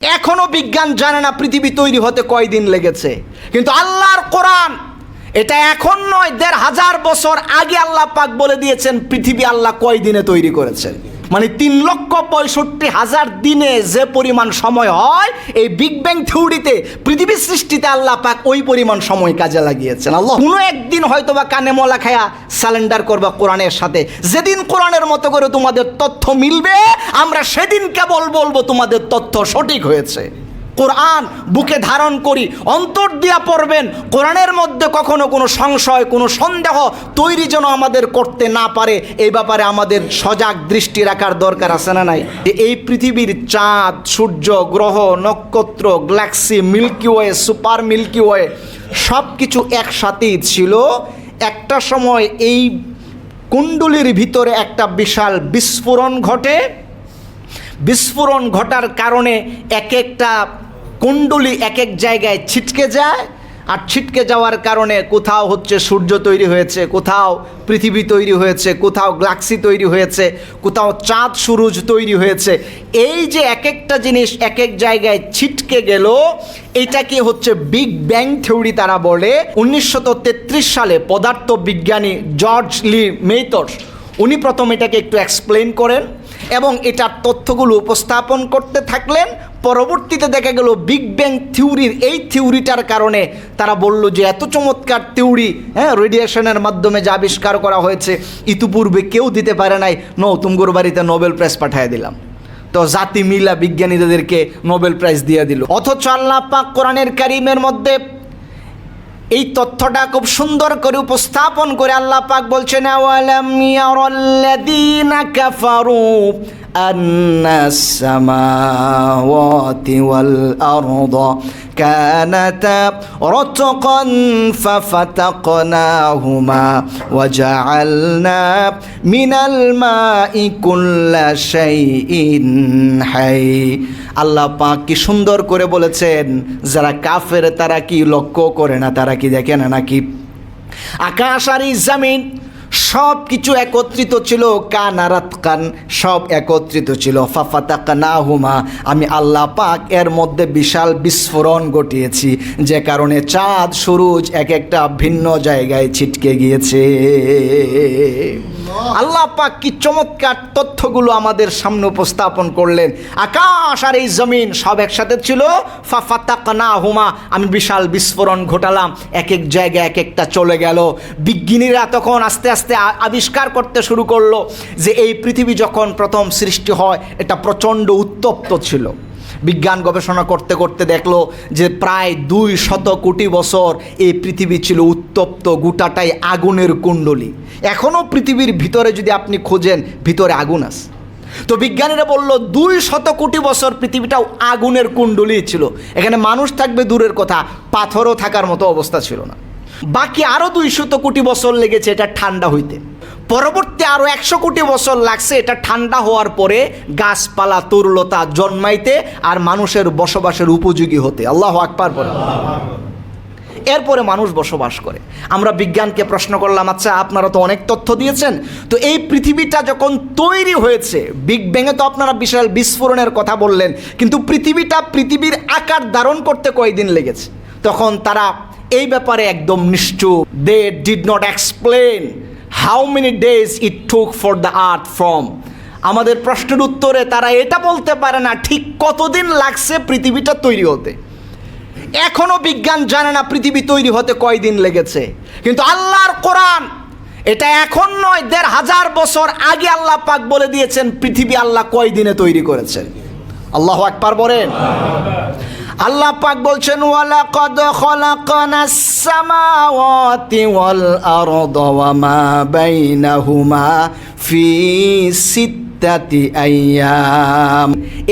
এখনও বিজ্ঞান জানে না পৃথিবী তৈরি হতে কয়দিন লেগেছে। কিন্তু আল্লাহর কোরআন, এটা এখন নয়, দেড় হাজার বছর আগে আল্লাহ পাক বলে দিয়েছেন, পৃথিবী আল্লাহ কয়দিনে তৈরি করেছেন মানে তিন লক্ষ পঁয়ষট্টি হাজার দিনে যে পরিমাণ সময় হয়, এই বিগ ব্যাং থিওরিতে পৃথিবী সৃষ্টিতে আল্লাহ পাক ওই পরিমাণ সময় কাজে লাগিয়েছেন। আল্লাহ কোনো একদিন হয়তো বা কানে মলা খায়া স্যালেন্ডার করবা কোরআনের সাথে। যেদিন কোরআনের মতো করে তোমাদের তথ্য মিলবে, আমরা সেদিনকে বল বলব তোমাদের তথ্য সঠিক হয়েছে। কোরআন বুকে ধারণ করি, অন্তর দিয়া পড়বেন, কোরআনের মধ্যে কখনো কোনো সংশয়, কোনো সন্দেহ তৈরি যেন আমাদের করতে না পারে, এই ব্যাপারে আমাদের সজাগ দৃষ্টি রাখার দরকার আছে না নাই? যে এই পৃথিবীর চাঁদ, সূর্য, গ্রহ, নক্ষত্র, galaxy, milky way, super milky way সব কিছু একসাথেই ছিল। একটা সময় এই কুণ্ডলীর ভিতরে একটা বিশাল বিস্ফোরণ ঘটে। বিস্ফোরণ ঘটার কারণে এক একটা কুণ্ডলি এক এক জায়গায় ছিটকে যায়, আর ছিটকে যাওয়ার কারণে কোথাও হচ্ছে সূর্য তৈরি হয়েছে, কোথাও পৃথিবী তৈরি হয়েছে, কোথাও গ্লাক্সি তৈরি হয়েছে, কোথাও চাঁদ সুরুজ তৈরি হয়েছে। এই যে এক একটা জিনিস এক এক জায়গায় ছিটকে গেল, এটাকে হচ্ছে বিগ ব্যাং থিওরি তারা বলে। উনিশশো সালে পদার্থ বিজ্ঞানী জর্জ লি মেইতর্স উনি প্রথম এটাকে একটু এক্সপ্লেন করেন এবং এটার তথ্যগুলো উপস্থাপন করতে থাকলেন। পরবর্তীতে দেখা গেল বিগ ব্যাং থিওরির এই থিওরিটার কারণে তারা বলল যে এত চমৎকার থিওরি হ্যাঁ রেডিয়েশনের মাধ্যমে যা আবিষ্কার করা হয়েছে, ইতিপূর্বে কেউ দিতে পারে নাই। নো তুমগুর বাড়িতে নোবেল প্রাইজ পাঠিয়ে দিলাম। তো জাতি মিলা বিজ্ঞানীদেরকে নোবেল প্রাইজ দিয়ে দিল। অথচ আল্লাহ পাক কোরআনের কারিমের মধ্যে এই তথ্যটা খুব সুন্দর করে উপস্থাপন করে আল্লাহ পাক বলছেন, আওয়ালাম সামাওয়াতি ওয়াল আরদা কানাতা রাতকান ফাফাতাকনাহুমা ওয়াজআলনা মিনাল মাই কুল্লা শাইইন হাই আল্লাহ পাক কি সুন্দর করে বলেছেন, যারা কাফের তারা কি লক্ষ্য করে না? তারা কি দেখে না নাকি? আকাশ আর এই জামিন সব কিছু একত্রিত ছিল। কান আরাত কান সব একত্রিত ছিল। ফাফাতা না হুমা আমি আল্লাহ পাক এর মধ্যে বিশাল বিস্ফোরণ ঘটিয়েছি। যে কারণে চাঁদ, সুরুজ এক একটা ভিন্ন জায়গায় ছিটকে গিয়েছে। আল্লাহ পাক কি চমৎকার তথ্যগুলো আমাদের সামনে উপস্থাপন করলেন। আকাশ আর এই জমিন সব একসাথে ছিল। ফাফাতাক না হুমা আমি বিশাল বিস্ফোরণ ঘটালাম। এক এক জায়গায় এক একটা চলে গেল। বিজ্ঞানীরা তখন আস্তে আস্তে আবিষ্কার করতে শুরু করল যে এই পৃথিবী যখন প্রথম সৃষ্টি হয়, এটা প্রচণ্ড উত্তপ্ত ছিল। বিজ্ঞান গবেষণা করতে করতে দেখল যে প্রায় দুই শত কোটি বছর এই পৃথিবী ছিল উত্তপ্ত, গোটাটাই আগুনের কুণ্ডলী। এখনও পৃথিবীর ভিতরে যদি আপনি খোঁজেন, ভিতরে আগুন আছে। তো বিজ্ঞানীরা বলল, দুই শত কোটি বছর পৃথিবীটাও আগুনের কুণ্ডলী ছিল। এখানে মানুষ থাকবে দূরের কথা, পাথরও থাকার মতো অবস্থা ছিল না। বাকি আরও দুই শত কোটি বছর লেগেছে এটা ঠান্ডা হইতে। পরবর্তী আরও একশো কোটি বছর লাগছে এটা ঠান্ডা হওয়ার পরে গাছপালা, তরুলতা জন্মাইতে আর মানুষের বসবাসের উপযোগী হতে। আল্লাহ আকবার বলে এরপরে মানুষ বসবাস করে। আমরা বিজ্ঞানকে প্রশ্ন করলাম আচ্ছা আপনারা তো অনেক তথ্য দিয়েছেন। তো এই পৃথিবীটা যখন তৈরি হয়েছে বিগ ব্যাঙে তো আপনারা বিশাল বিস্ফোরণের কথা বললেন, কিন্তু পৃথিবীটা পৃথিবীর আকার ধারণ করতে কয়দিন লেগেছে? তখন তারা এই ব্যাপারে একদম নিশ্চুপ। They did not explain how many days it took for the earth from আমাদের প্রশ্নের উত্তরে তারা এটা বলতে পারে না, ঠিক কতদিন লাগছে পৃথিবীটা তৈরি হতে? এখনও বিজ্ঞান জানে না পৃথিবী তৈরি হতে কয়দিন লেগেছে। কিন্তু আল্লাহর কোরআন এটা এখন নয়, দেড় হাজার বছর আগে আল্লাহ পাক বলে দিয়েছেন, পৃথিবী আল্লাহ কয়দিনে তৈরি করেছেন আল্লাহ একবার বলেন। আল্লাহ পাক বলছেন ওয়ালা কদ খলাকনাস সামাওয়াতি ওয়াল আরদা ওয়া মা বাইনাহুমা ফি সিত্তাতি আইয়াম।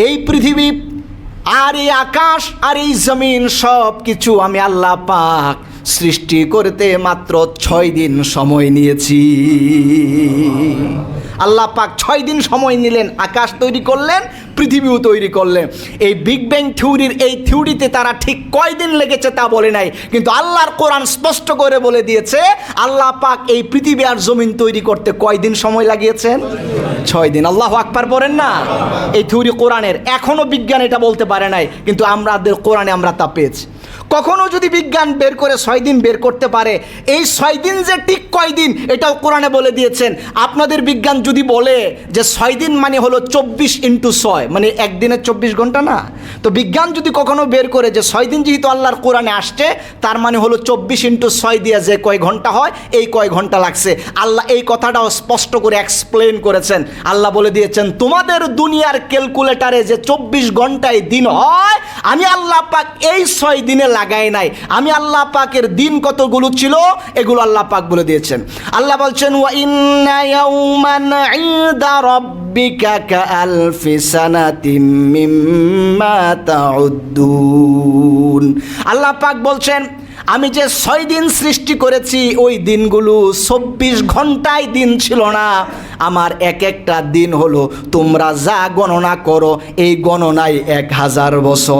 এই পৃথিবী, আর এই আকাশ, আর এই জমিন সব কিছু আমি আল্লাহ পাক সৃষ্টি করতে মাত্র ছয় দিন সময় নিয়েছি। আল্লাহ পাক ছয় দিন সময় নিলেন, আকাশ তৈরি করলেন পৃথিবীও তৈরি করলেন এই বিগ ব্যাং থিওরির এই থিওরিতে তারা ঠিক কয়দিন লেগেছে তা বলে নাই। কিন্তু আল্লাহর কোরআন স্পষ্ট করে বলে দিয়েছে, আল্লাহ পাক এই পৃথিবী আর জমিন তৈরি করতে কয়দিন সময় লাগিয়েছেন? ছয় দিন। আল্লাহ আকবার পড়েন না? এই থিওরি কোরআনের। এখনও বিজ্ঞান এটা বলতে পারে নাই, কিন্তু আমাদের কোরআনে আমরা তা পেয়েছি। কখনো যদি বিজ্ঞান বের করে ছয় দিন বের করতে পারে, এই ছয় দিন যে ঠিক কয় দিন, এটাও কোরআনে বলে দিয়েছেন। আপনাদের বিজ্ঞান যদি বলে যে ছয় দিন মানে হলো চব্বিশ ইন্টু ছয় মানে একদিনের চব্বিশ ঘণ্টা না? তো বিজ্ঞান যদি কখনো বের করে যে ছয় দিন যেহেতু আল্লাহর কোরআনে আসছে, তার মানে হলো চব্বিশ ইন্টু ছয় দিয়ে যে কয় ঘণ্টা হয়, এই কয় ঘণ্টা লাগছে। আল্লাহ এই কথাটাও স্পষ্ট করে এক্সপ্লেন করেছেন। আল্লাহ বলে দিয়েছেন, তোমাদের দুনিয়ার ক্যালকুলেটারে যে চব্বিশ ঘন্টায় দিন হয় আমি আল্লাহ পাক এই ছয় দিনে লাগাই নাই। আমি আল্লাহ পাকের দিন কতগুলো ছিল, এগুলো আল্লাহ পাক বলে দিয়েছেন। আল্লাহ বলছেন আল্লাহ পাক বলছেন আমি যে ছয় দিন সৃষ্টি করেছি, ওই দিনগুলো চব্বিশ ঘন্টায় দিন ছিল না। আমার এক একটা দিন হলো, তোমরা যা গণনা করো, এই গণনায় এক হাজার বছর।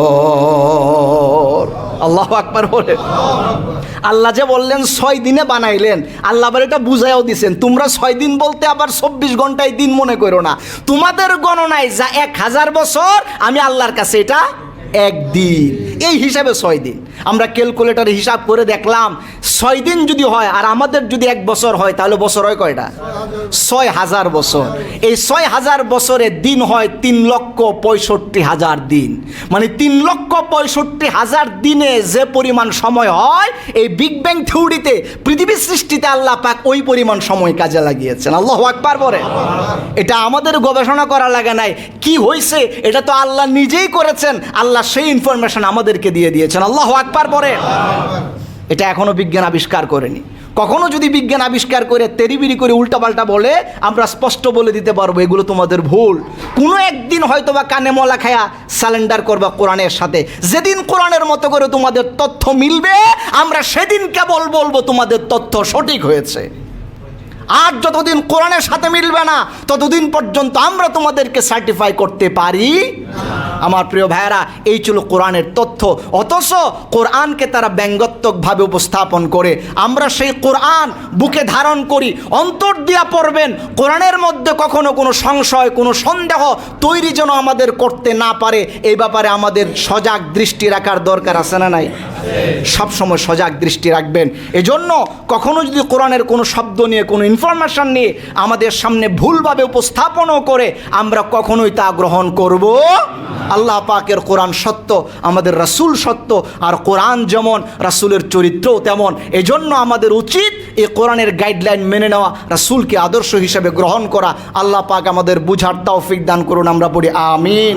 আল্লাহ আকবার বলে। আল্লাহ যে বললেন, ছয় দিনে বানাইলেন। আল্লাহ আবার এটা বুঝাইও দিছেন, তোমরা ছয় দিন বলতে আবার চব্বিশ ঘন্টায় দিন মনে করো না। তোমাদের গণনায় যা এক হাজার বছর, আমি আল্লাহর কাছে এটা একদিন। এই হিসাবে ছয় দিন। আমরা ক্যালকুলেটারে হিসাব করে দেখলাম, ছয় দিন যদি হয় আর আমাদের যদি এক বছর হয়, তাহলে বছর হয় কয়টা? ছয় হাজার বছর। এই ছয় হাজার বছরের দিন হয় তিন লক্ষ পঁয়ষট্টি হাজার দিন। মানে তিন লক্ষ পঁয়ষট্টি হাজার দিনে যে পরিমাণ সময় হয়, এই বিগ ব্যাং থিওরিতে পৃথিবী সৃষ্টিতে আল্লাহ পাক ওই পরিমাণ সময় কাজে লাগিয়েছেন। আল্লাহ আকবার বলে। এটা আমাদের গবেষণা করা লাগে নাই। কি হয়েছে এটা তো আল্লাহ নিজেই করেছেন। আল্লাহ সেই ইনফরমেশন আমাদেরকে দিয়ে দিয়েছেন। আল্লাহ আকবার। পরে? এটা এখনও বিজ্ঞান আবিষ্কার করেনি। কখনো যদি বিজ্ঞান আবিষ্কার করে, তেরিবিরি করে উল্টাপাল্টা বলে, আমরা স্পষ্ট বলে দিতে পারব, এগুলো তোমাদের ভুল। কোনো একদিন হয়তো বা কানে মলা খায়া স্যালেন্ডার করবা কোরআনের সাথে। যেদিন কোরআনের মতো করে তোমাদের তথ্য মিলবে, আমরা সেদিন কেবল বলব তোমাদের তথ্য সঠিক হয়েছে। আর যতদিন কোরআনের সাথে মিলবে না, ততদিন পর্যন্ত আমরা তোমাদেরকে সার্টিফাই করতে পারি আমার প্রিয় ভাইয়েরা, এই ছিল কোরআনের তথ্য। অথচ কোরআনকে তারা ব্যঙ্গাত্মকভাবে উপস্থাপন করে। আমরা সেই কোরআন বুকে ধারণ করি, অন্তর দিয়া পড়বেন। কোরআনের মধ্যে কখনো কোনো সংশয়, কোনো সন্দেহ তৈরি যেন আমাদের করতে না পারে, এই ব্যাপারে আমাদের সজাগ দৃষ্টি রাখার দরকার আছে না নাই? সবসময় সজাগ দৃষ্টি রাখবেন। এজন্য কখনো যদি কোরআনের কোনো শব্দ নিয়ে, কোনো ইনফরমেশন নিয়ে আমাদের সামনে ভুলভাবে উপস্থাপনও করে, আমরা কখনোই তা গ্রহণ করব আল্লাহ পাকের কোরআন সত্য, আমাদের রাসূল সত্য, আর কোরআন যেমন রাসূলের চরিত্রও তেমন। এজন্য আমাদের উচিত এই কোরআনের গাইডলাইন মেনে নেওয়া, রাসূলকে আদর্শ হিসেবে গ্রহণ করা। আল্লাহ পাক আমাদের বুঝার তৌফিক দান করুন, আমরা পড়ি, আমিন।